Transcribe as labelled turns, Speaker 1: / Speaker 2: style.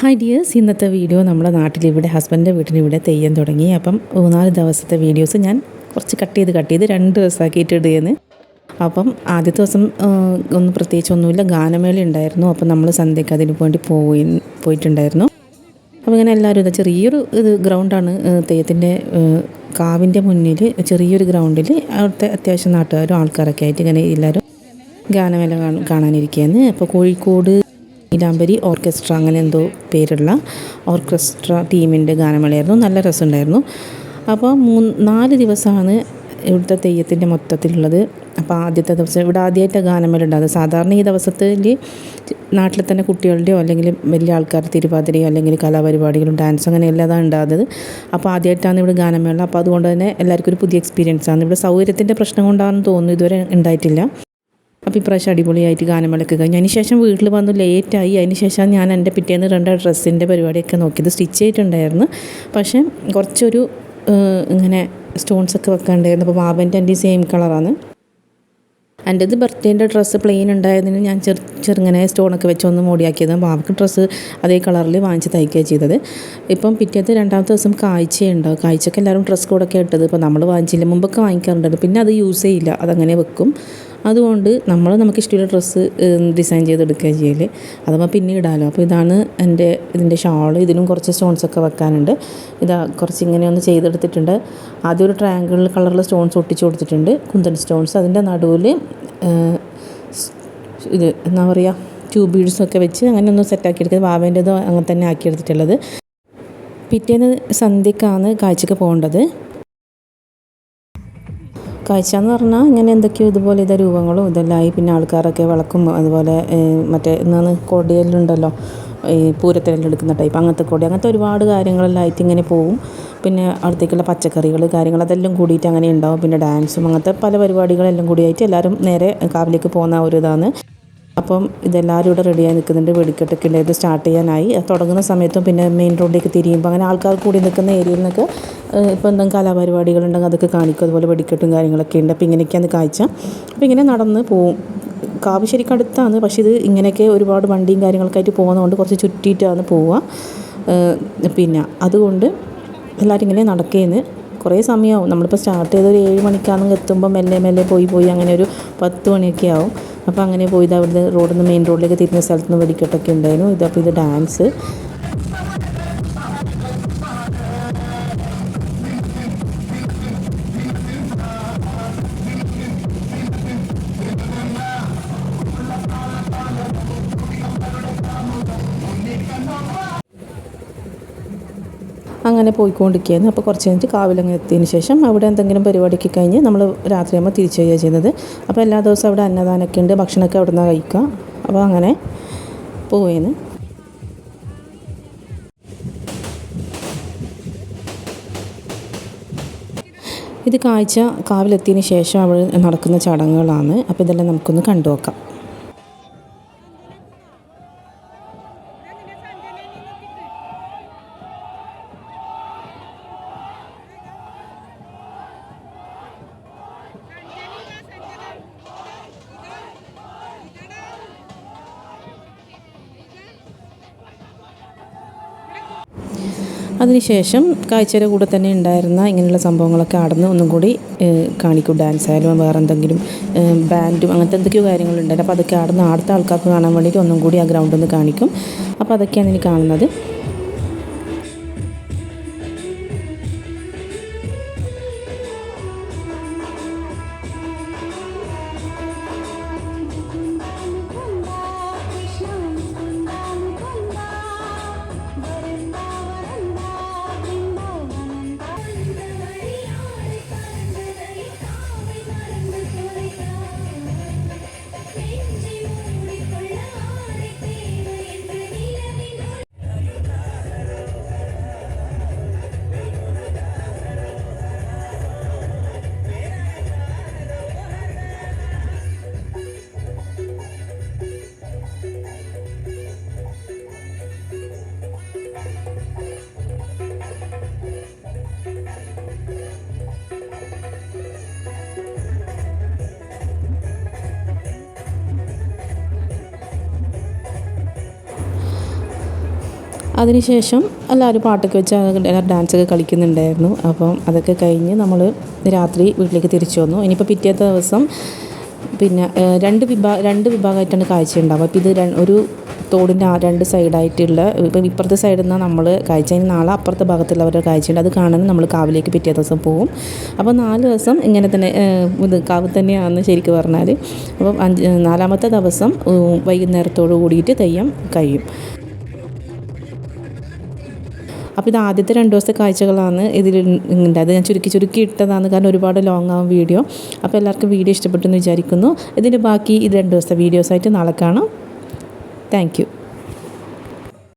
Speaker 1: Hi dears ഇന്നത്തെ video നമ്മുടെ നാട്ടിലിവിടെ ഹസ്ബൻഡിന്റെ വീട്ടിലിവിടെ തെയ്യം തുടങ്ങി. അപ്പം മൂന്നാൽ ദിവസത്തെ വീഡിയോസ് ഞാൻ കുറച്ച് കട്ട് ചെയ്ത് കട്ട് ചെയ്ത് രണ്ട് ദിവസമാക്കിയിട്ട് ഇടുകയെന്ന് അപ്പം ആദ്യത്തെ ദിവസം ഒന്നും പ്രത്യേകിച്ച് ഒന്നുമില്ല. ഗാനമേള ഉണ്ടായിരുന്നു. അപ്പം നമ്മൾ സന്ധ്യയ്ക്ക് അതിന് വേണ്ടി പോയി പോയിട്ടുണ്ടായിരുന്നു. അപ്പോൾ ഇങ്ങനെ എല്ലാവരും എന്താ ചെറിയൊരു ഇത് ഗ്രൗണ്ടാണ് തെയ്യത്തിന്റെ കാവിന്റെ മുന്നിൽ ചെറിയൊരു ഗ്രൗണ്ടിൽ അവിടുത്തെ അത്യാവശ്യം നാട്ടുകാരും ആൾക്കാരൊക്കെ ആയിട്ട് ഇങ്ങനെ എല്ലാവരും ഗാനമേള കാണാനിരിക്കുകയെന്ന് അപ്പോൾ കോഴിക്കോട് നീലാംബരി ഓർക്കസ്ട്ര അങ്ങനെ എന്തോ പേരുള്ള ഓർക്കസ്ട്ര ടീമിന്റെ ഗാനമേളയായിരുന്നു. നല്ല രസമുണ്ടായിരുന്നു. അപ്പോൾ മൂന്ന് നാല് ദിവസമാണ് ഇവിടുത്തെ തെയ്യത്തിന്റെ മൊത്തത്തിലുള്ളത്. അപ്പോൾ ആദ്യത്തെ ദിവസം ഇവിടെ ആദ്യമായിട്ട് ഗാനമേള ഉണ്ടാകുന്നത്. സാധാരണ ഈ ദിവസത്തിൽ നാട്ടിലെ തന്നെ കുട്ടികളുടെയോ അല്ലെങ്കിൽ വലിയ ആൾക്കാർ തിരുവാതിരയോ അല്ലെങ്കിൽ കലാപരിപാടികളും ഡാൻസ് അങ്ങനെ എല്ലാതാണ് ഉണ്ടാകുന്നത്. അപ്പോൾ ആദ്യമായിട്ടാണ് ഇവിടെ ഗാനമേള. അപ്പോൾ അതുകൊണ്ട് തന്നെ എല്ലാവർക്കും ഒരു പുതിയ എക്സ്പീരിയൻസ് ആണ്. ഇവിടെ സൗകര്യത്തിന്റെ പ്രശ്നം കൊണ്ടാണെന്ന് തോന്നുന്നു ഇതുവരെ ഉണ്ടായിട്ടില്ല. അപ്പോൾ ഇപ്രാവശ്യം അടിപൊളിയായിട്ട് ഗാനം കഴിഞ്ഞു ഞാൻ ശേഷം വീട്ടിൽ വന്നു ലേറ്റായി അതിന് ശേഷം ഞാൻ എന്റെ പിറ്റേന്ന് രണ്ട് ഡ്രസ്സിന്റെ പരിപാടിയൊക്കെ നോക്കിയത്. സ്റ്റിച്ച് ചെയ്തിട്ടുണ്ടായിരുന്നു. പക്ഷേ കുറച്ചൊരു ഇങ്ങനെ സ്റ്റോൺസ് ഒക്കെ വെക്കാണ്ടായിരുന്നു. അപ്പോൾ ബാബന്റെ എന്റെ സെയിം കളറാണ് എന്റേത് ബർത്ത്ഡേന്റെ ഡ്രസ്സ് പ്ലെയിൻ ഉണ്ടായതിന് ഞാൻ ചെറു ചെറുങ്ങനെ സ്റ്റോണൊക്കെ വെച്ച് ഒന്ന് മോടിയാക്കിയത്. ബാബക്ക് ഡ്രസ്സ് അതേ കളറിൽ വാങ്ങിച്ച് തയ്ക്കുകയാണ് ചെയ്തത്. ഇപ്പം പിറ്റേത്തെ രണ്ടാമത്തെ ദിവസം കാഴ്ചയുണ്ടാവും കാഴ്ചക്ക് എല്ലാവരും ഡ്രസ്സ് കോഡൊക്കെ ഇട്ടത്. ഇപ്പോൾ നമ്മൾ വാങ്ങിച്ചില്ല. മുമ്പൊക്കെ വാങ്ങിക്കാറുണ്ടായിരുന്നു. പിന്നെ അത് യൂസ് ചെയ്യില്ല. അതങ്ങനെ വെക്കും. അതുകൊണ്ട് നമ്മൾ നമുക്ക് ഇഷ്ടമുള്ള ഡ്രസ്സ് ഡിസൈൻ ചെയ്തെടുക്കുക ചെയ്യൽ അഥവാ പിന്നെ ഇടാലോ അപ്പോൾ ഇതാണ് എന്റെ ഇതിന്റെ ഷാൾ ഇതിനും കുറച്ച് സ്റ്റോൺസ് ഒക്കെ വെക്കാനുണ്ട്. ഇതാ കുറച്ച് ഇങ്ങനെ ഒന്ന് ചെയ്തെടുത്തിട്ടുണ്ട്. ആദ്യം ഒരു ട്രയാങ്കിൾ കളറിൽ സ്റ്റോൺസ് ഒട്ടിച്ച് കൊടുത്തിട്ടുണ്ട്. കുന്തൻ സ്റ്റോൺസ് അതിന്റെ നടുവിൽ ഇത് എന്താ പറയുക ട്യൂബ് ബീഡ്സൊക്കെ വെച്ച് അങ്ങനെ ഒന്ന് സെറ്റാക്കി എടുക്കുന്നത് വാവേന്റെതോ അങ്ങനെ തന്നെ ആക്കി എടുത്തിട്ടുള്ളത്. പിറ്റേന്ന് സന്ധ്യക്കാണ് കാഴ്ചക്ക് പോകേണ്ടത്. കാഴ്ച എന്ന് പറഞ്ഞാൽ ഇങ്ങനെ എന്തൊക്കെയോ ഇതുപോലെ ഇതേ രൂപങ്ങളും ഇതെല്ലാം ആയി പിന്നെ ആൾക്കാരൊക്കെ വിളക്കും അതുപോലെ മറ്റേ ഇന്നാണ് കൊടിയെല്ലുണ്ടല്ലോ ഈ പൂരത്തിനെല്ലാം എടുക്കുന്ന ടൈപ്പ് അങ്ങനത്തെ കൊടി അങ്ങനത്തെ ഒരുപാട് കാര്യങ്ങളെല്ലാം ആയിട്ട് ഇങ്ങനെ പോവും. പിന്നെ അടുത്തേക്കുള്ള പച്ചക്കറികൾ കാര്യങ്ങൾ അതെല്ലാം കൂടിയിട്ട് അങ്ങനെ ഉണ്ടാവും. പിന്നെ ഡാൻസും അങ്ങനത്തെ പല പരിപാടികളെല്ലാം കൂടിയായിട്ട് എല്ലാവരും നേരെ കാവിലേക്ക് പോകുന്ന ഒരു ഇതാണ്. അപ്പം ഇതെല്ലാവരും ഇവിടെ റെഡിയായി നിൽക്കുന്നുണ്ട്. വെടിക്കെട്ടൊക്കെ ഉണ്ടായത് സ്റ്റാർട്ട് ചെയ്യാനായി. തുടങ്ങുന്ന സമയത്തും പിന്നെ മെയിൻ റോഡിലേക്ക് തിരിയുമ്പോൾ അങ്ങനെ ആൾക്കാർ കൂടി നിൽക്കുന്ന ഏരിയയിൽ നിന്നൊക്കെ ഇപ്പോൾ എന്തെങ്കിലും കലാപരിപാടികളുണ്ടെങ്കിൽ അതൊക്കെ കാണിക്കും. അതുപോലെ വെടിക്കെട്ടും കാര്യങ്ങളൊക്കെ ഉണ്ട്. അപ്പോൾ ഇങ്ങനെയൊക്കെയാണ് കാഴ്ച. അപ്പോൾ ഇങ്ങനെ നടന്ന് പോവും. കാവ് ശരിക്കും അടുത്താണ്. പക്ഷേ ഇത് ഇങ്ങനെയൊക്കെ ഒരുപാട് വണ്ടിയും കാര്യങ്ങളൊക്കെ പോകുന്നതുകൊണ്ട് കുറച്ച് ചുറ്റിയിട്ടാണ് പോവുക. പിന്നെ അതുകൊണ്ട് എല്ലാവരും ഇങ്ങനെ നടക്കേന്ന്. കുറേ സമയമാവും. നമ്മളിപ്പോൾ സ്റ്റാർട്ട് ചെയ്ത് ഒരു ഏഴ് മണിക്കാണെങ്കിൽ എത്തുമ്പോൾ മെല്ലെ മെല്ലെ പോയി പോയി അങ്ങനെ ഒരു പത്ത് മണിയൊക്കെ ആവും. അപ്പോൾ അങ്ങനെ പോയി ഇത് അവിടുന്ന് റോഡിൽ നിന്ന് മെയിൻ റോഡിലേക്ക് തിരിഞ്ഞ സ്ഥലത്ത് നിന്ന് വെടിക്കെട്ടൊക്കെ ഉണ്ടായിരുന്നു. ഇതപ്പോൾ ഇത് ഡാൻസ് അങ്ങനെ പോയിക്കൊണ്ടിരിക്കുകയായിരുന്നു. അപ്പോൾ കുറച്ച് കഴിഞ്ഞിട്ട് കാവിലങ്ങ് എത്തിയതിന് ശേഷം അവിടെ എന്തെങ്കിലും പരിപാടിക്ക് കഴിഞ്ഞ് നമ്മൾ രാത്രിയാകുമ്പോൾ തിരിച്ചു വരികയാണ് ചെയ്യുന്നത്. അപ്പോൾ എല്ലാ ദിവസവും അവിടെ അന്നദാനമൊക്കെ ഉണ്ട് ഭക്ഷണമൊക്കെ അവിടെ നിന്ന് കഴിക്കുക. അപ്പോൾ അങ്ങനെ പോവുകയാണ്. ഇത് കാഴ്ച കാവിലെത്തിയതിന് ശേഷം അവിടെ നടക്കുന്ന ചടങ്ങുകളാണ്. അപ്പോൾ ഇതെല്ലാം നമുക്കൊന്ന് കണ്ടു നോക്കാം അതിനുശേഷം കാഴ്ചയുടെ കൂടെ തന്നെ ഉണ്ടായിരുന്ന ഇങ്ങനെയുള്ള സംഭവങ്ങളൊക്കെ അടന്ന് ഒന്നും കൂടി കാണിക്കും. ഡാൻസ് ആയാലും വേറെ എന്തെങ്കിലും ബാൻഡും അങ്ങനത്തെ എന്തൊക്കെയോ കാര്യങ്ങളുണ്ടായിരുന്നു. അപ്പോൾ അതൊക്കെ അടന്ന് അടുത്ത ആൾക്കാർക്ക് കാണാൻ വേണ്ടിയിട്ട് ഒന്നും കൂടി ആ ഗ്രൗണ്ടിൽ നിന്ന് കാണിക്കും. അപ്പോൾ അതൊക്കെയാണ് ഇനി കാണുന്നത്. അതിനുശേഷം എല്ലാവരും പാട്ടൊക്കെ വെച്ച് എല്ലാവരും ഡാൻസൊക്കെ കളിക്കുന്നുണ്ടായിരുന്നു. അപ്പം അതൊക്കെ കഴിഞ്ഞ് നമ്മൾ രാത്രി വീട്ടിലേക്ക് തിരിച്ചു വന്നു. ഇനിയിപ്പോൾ പിറ്റേത്തെ ദിവസം പിന്നെ രണ്ട് വിഭാ രണ്ട് വിഭാഗമായിട്ടാണ് കാഴ്ച ഉണ്ടാവുക അപ്പോൾ ഇത് ഒരു തോടിന്റെ ആ രണ്ട് സൈഡായിട്ടുള്ള ഇപ്പം ഇപ്പുറത്തെ സൈഡിൽ നിന്ന് നമ്മൾ കാഴ്ച നാളെ അപ്പുറത്തെ ഭാഗത്തുള്ളവരുടെ കാഴ്ചയുണ്ട്. അത് കാണാൻ നമ്മൾ കാവിലേക്ക് പിറ്റേ ദിവസം പോവും. അപ്പോൾ നാല് ദിവസം ഇങ്ങനെ തന്നെ ഇത് കാവ് തന്നെയാണെന്ന് ശരിക്കും പറഞ്ഞാൽ അപ്പം അഞ്ച് നാലാമത്തെ ദിവസം വൈകുന്നേരത്തോട് കൂടിയിട്ട് തെയ്യം കഴിയും. അപ്പോൾ ഇത് ആദ്യത്തെ രണ്ട് ദിവസത്തെ കാഴ്ചകളാണ് ഇതിൽ ഉണ്ടായത് ഞാൻ ചുരുക്കി ചുരുക്കി ഇട്ടതാണ്. കാരണം ഒരുപാട് ലോങ് ആവും വീഡിയോ അപ്പോൾ എല്ലാവർക്കും വീഡിയോ ഇഷ്ടപ്പെട്ടെന്ന് വിചാരിക്കുന്നു. ഇതിന്റെ ബാക്കി ഇത് രണ്ട് ദിവസത്തെ വീഡിയോസായിട്ട് നാളെ കാണാം. താങ്ക്